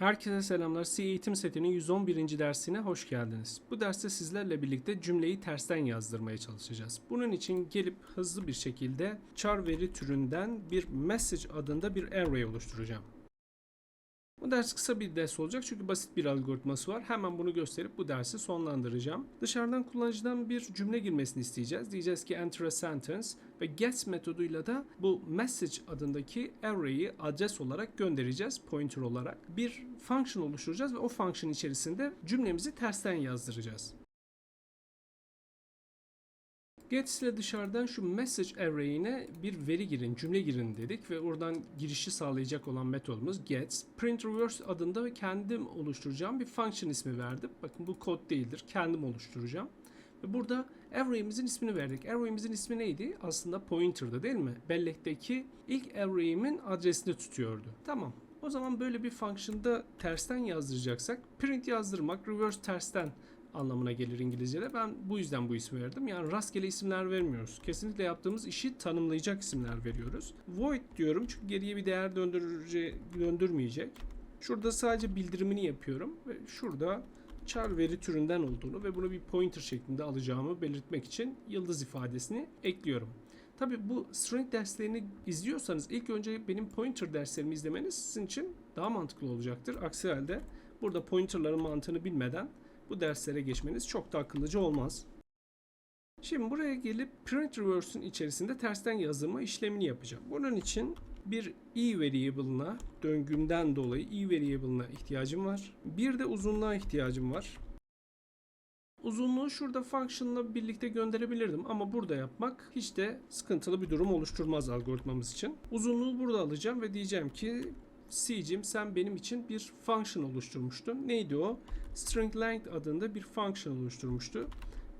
Herkese selamlar. C eğitim setinin 111. dersine hoş geldiniz. Bu derste sizlerle birlikte cümleyi tersten yazdırmaya çalışacağız. Bunun için gelip hızlı bir şekilde char veri türünden bir message adında bir array oluşturacağım. Bu ders kısa bir ders olacak çünkü basit bir algoritması var. Hemen bunu gösterip bu dersi sonlandıracağım. Dışarıdan kullanıcıdan bir cümle girmesini isteyeceğiz. Diyeceğiz ki enter a sentence ve get metoduyla da bu message adındaki array'i adres olarak göndereceğiz pointer olarak. Bir function oluşturacağız ve o function içerisinde cümlemizi tersten yazdıracağız. Get ile dışarıdan şu message array'ine bir veri girin, cümle girin dedik ve oradan girişi sağlayacak olan metodumuz get. Print reverse adında ve kendim oluşturacağım bir function ismi verdim. Bakın bu kod değildir. Kendim oluşturacağım. Ve burada array'imizin ismini verdik. Array'imizin ismi neydi? Aslında pointer'dı değil mi? Bellekteki ilk array'imin adresini tutuyordu. Tamam. O zaman böyle bir function'da tersten yazdıracaksak print yazdırmak, reverse tersten anlamına gelir İngilizce'de. Ben bu yüzden bu ismi verdim. Yani rastgele isimler vermiyoruz. Kesinlikle yaptığımız işi tanımlayacak isimler veriyoruz. Void diyorum çünkü geriye bir değer döndürmeyecek. Şurada sadece bildirimini yapıyorum ve şurada char veri türünden olduğunu ve bunu bir pointer şeklinde alacağımı belirtmek için yıldız ifadesini ekliyorum. Tabi bu string derslerini izliyorsanız ilk önce benim pointer derslerimi izlemeniz sizin için daha mantıklı olacaktır. Aksi halde burada pointerların mantığını bilmeden bu derslere geçmeniz çok da akıllıca olmaz. Şimdi buraya gelip print reverse'ün içerisinde tersten yazdırma işlemini yapacağım. Bunun için bir e variable'ına döngümden dolayı e variable'ına ihtiyacım var. Bir de uzunluğa ihtiyacım var. Uzunluğu şurada function'la birlikte gönderebilirdim ama burada yapmak hiç de sıkıntılı bir durum oluşturmaz algoritmamız için. Uzunluğu burada alacağım ve diyeceğim ki C'cim sen benim için bir function oluşturmuştun. Neydi o? String length adında bir function oluşturmuştu.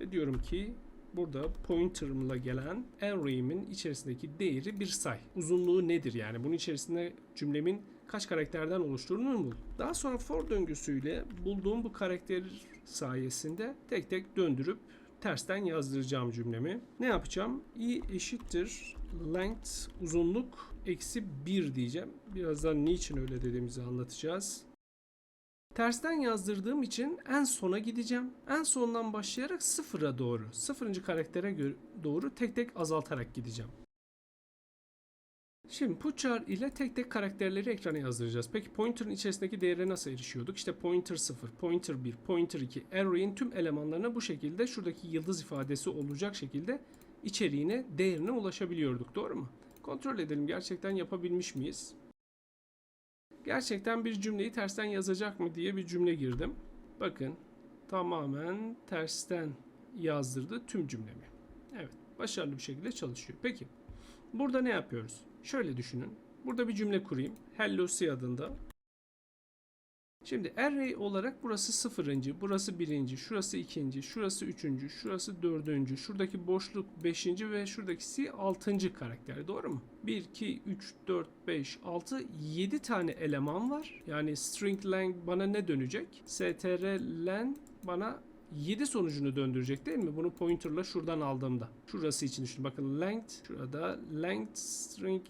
Ve diyorum ki burada pointer'ımla gelen array'imin içerisindeki değeri bir say. Uzunluğu nedir yani? Bunun içerisinde cümlemin kaç karakterden oluştuğunu bul. Daha sonra for döngüsüyle bulduğum bu karakter sayesinde tek tek döndürüp tersten yazdıracağım cümlemi. Ne yapacağım? i eşittir length uzunluk eksi 1 diyeceğim. Birazdan niçin öyle dediğimizi anlatacağız. Tersten yazdırdığım için en sona gideceğim. En sondan başlayarak sıfıra doğru, sıfırıncı karaktere doğru tek tek azaltarak gideceğim. Şimdi puchar ile tek tek karakterleri ekrana yazdıracağız. Peki pointer'ın içerisindeki değere nasıl erişiyorduk? İşte pointer 0, pointer 1, pointer 2, array'in tüm elemanlarına bu şekilde şuradaki yıldız ifadesi olacak şekilde içeriğine, değerine ulaşabiliyorduk. Doğru mu? Kontrol edelim gerçekten yapabilmiş miyiz? Gerçekten bir cümleyi tersten yazacak mı diye bir cümle girdim. Bakın tamamen tersten yazdırdı tüm cümlemi. Evet başarılı bir şekilde çalışıyor. Peki burada ne yapıyoruz? Şöyle düşünün. Burada bir cümle kurayım. Hello C adında. Şimdi array olarak burası sıfırıncı, burası birinci, şurası ikinci, şurası üçüncü, şurası dördüncü, şuradaki boşluk beşinci ve şuradaki C altıncı karakter. Doğru mu? 1, 2, 3, 4, 5, 6, 7 tane eleman var. Yani string length bana ne dönecek? str len bana 7 sonucunu döndürecek değil mi? Bunu pointer'la şuradan aldığımda. Şurası için düşün. Bakın length şurada length string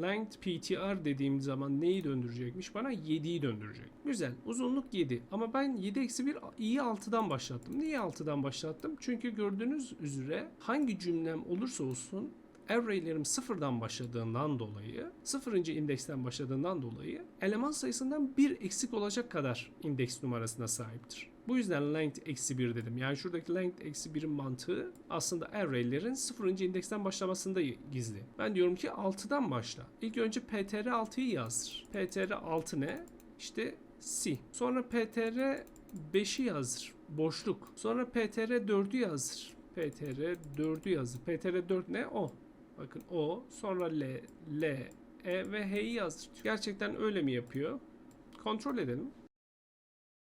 length ptr dediğim zaman neyi döndürecekmiş? Bana 7'yi döndürecek. Güzel. Uzunluk 7. Ama ben 7 eksi 1 i'yi 6'dan başlattım. Niye 6'dan başlattım? Çünkü gördüğünüz üzere hangi cümlem olursa olsun array'lerim sıfırdan başladığından dolayı, sıfırıncı indeksten başladığından dolayı eleman sayısından bir eksik olacak kadar indeks numarasına sahiptir. Bu yüzden length eksi 1 dedim. Yani şuradaki length eksi 1'in mantığı aslında array'lerin sıfırıncı indeksten başlamasında gizli. Ben diyorum ki 6'dan başla. İlk önce ptr 6'yı yazdır. ptr 6 ne? İşte C. Sonra ptr 5'i yazdır. Boşluk. Sonra ptr 4'ü yazdır. ptr 4'ü yazdır. ptr 4 ne? O. Bakın O, sonra L, L, E ve H'yi yazdırtıyor. Gerçekten öyle mi yapıyor? Kontrol edelim.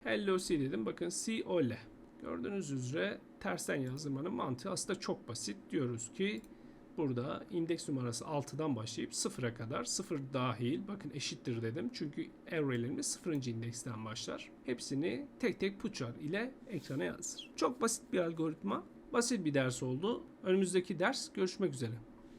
Hello C dedim. Bakın C, O, L. Gördüğünüz üzere tersten yazdırmanın mantığı aslında çok basit. Diyoruz ki burada indeks numarası 6'dan başlayıp 0'a kadar 0 dahil bakın eşittir dedim. Çünkü array'lerimiz 0. indeksten başlar. Hepsini tek tek puchar ile ekrana yazdır. Çok basit bir algoritma. Basit bir ders oldu. Önümüzdeki ders görüşmek üzere.